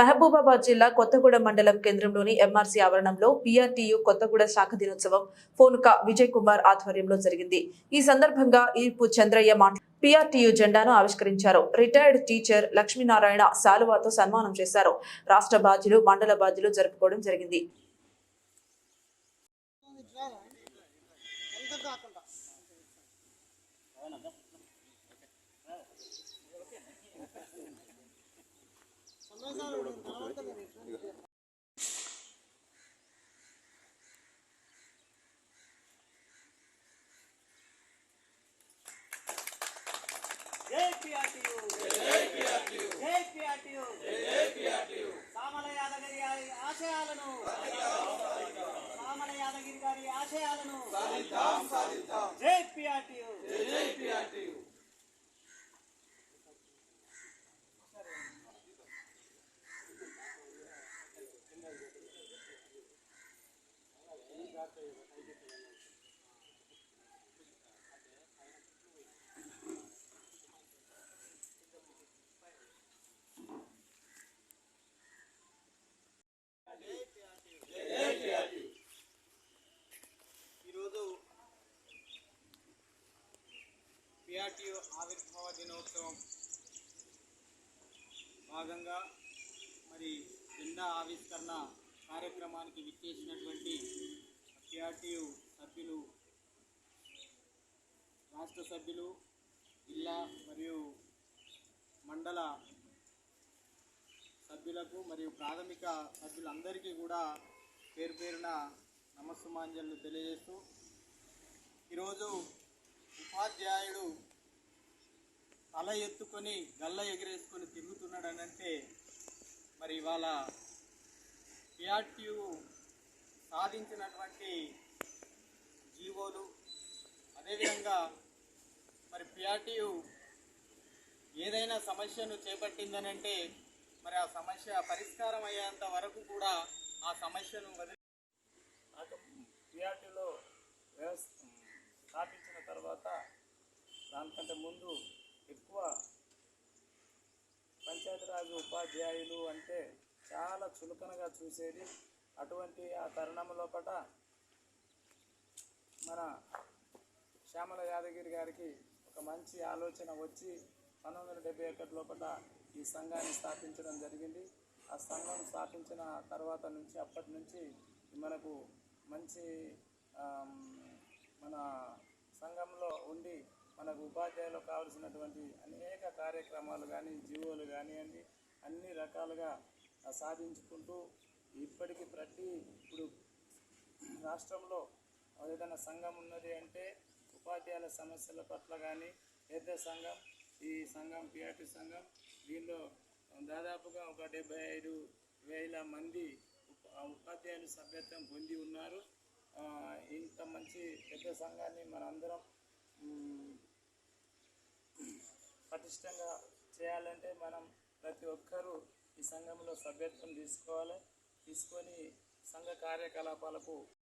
మహబూబాబాద్ జిల్లా కొత్తగూడ మండలం కేంద్రంలోని ఎంఆర్సీ ఆవరణంలో పీఆర్టీయు కొత్తగూడ శాఖ దినోత్సవం ఫోనుక విజయ్ కుమార్ ఆధ్వర్యంలో జరిగింది. ఈ సందర్భంగా ఈర్పు చంద్రయ్య మాట్ పీఆర్టీయు జెండాను ఆవిష్కరించారు. రిటైర్డ్ టీచర్ లక్ష్మీనారాయణ శాలువాతో సన్మానం చేశారు. రాష్ట్ర బాధ్యులు మండల బాధ్యులు జరుపుకోవడం జరిగింది. జై పిఆర్టీయు జై పిఆర్టీయు జై పిఆర్టీయు జై పిఆర్టీయు సామల యాదగిరి గారి ఆశయాలను సామల యాదగిరి గారి ఆశయాలను జై పిఆర్టీయు జై పిఆర్టీయు ఈరోజు ఆవిర్భావ దినోత్సవం భాగంగా మరి జెండా ఆవిష్కరణ కార్యక్రమానికి విచ్చేసినటువంటి కేఆర్టీయు సభ్యులు రాష్ట్ర సభ్యులు జిల్లా మరియు మండల సభ్యులకు మరియు ప్రాథమిక సభ్యులందరికీ కూడా పేరు పేరున నమస్సుమాంజలు తెలియజేస్తూ ఈరోజు ఉపాధ్యాయుడు తల ఎత్తుకొని గల్ల ఎగిరేసుకొని తిరుగుతున్నాడనంటే మరి ఇవాళ పిఆర్టీయు సాధించినటువంటి జీవోలు. అదేవిధంగా మరి పిఆర్టీయు ఏదైనా సమస్యను చేపట్టిందనంటే మరి ఆ సమస్య పరిష్కారం అయ్యేంత వరకు కూడా ఆ సమస్యను వదిలి పిఆర్టీలో వ్యవస్థ స్థాపించిన తర్వాత దానికంటే ముందు ఎక్కువ పంచాయతీరాజ్ ఉపాధ్యాయులు అంటే చాలా చులకనగా చూసేది అటువంటి ఆ తరుణం లోపల మన శ్యామల యాదగిరి గారికి ఒక మంచి ఆలోచన వచ్చి పంతొమ్మిది వందల డెబ్బై ఒకటి లోపల ఈ సంఘాన్ని స్థాపించడం జరిగింది. ఆ సంఘం స్థాపించిన తర్వాత నుంచి అప్పటి నుంచి మనకు మంచి మన సంఘంలో ఉండి మనకు ఉపాధ్యాయులకు కావలసినటువంటి అనేక కార్యక్రమాలు కానీ జీవోలు కానివ్వండి అన్ని రకాలుగా సాధించుకుంటూ ఇప్పటికీ ప్రతి ఇప్పుడు రాష్ట్రంలో ఏదైనా సంఘం ఉన్నది అంటే ఉపాధ్యాయుల సమస్యల పట్ల కానీ పెద్ద సంఘం ఈ సంఘం పిఆర్టీ సంఘం దీనిలో దాదాపుగా ఒక డెబ్బై ఐదు వేల మంది ఉపాధ్యాయులు సభ్యత్వం పొంది ఉన్నారు. ఇంత మంచి పెద్ద సంఘాన్ని మనందరం పటిష్టంగా చేయాలంటే మనం ప్రతి ఒక్కరూ ఈ సంఘంలో సభ్యత్వం తీసుకోవాలి. తీసుకొని సంఘ కార్యకలాపాలకు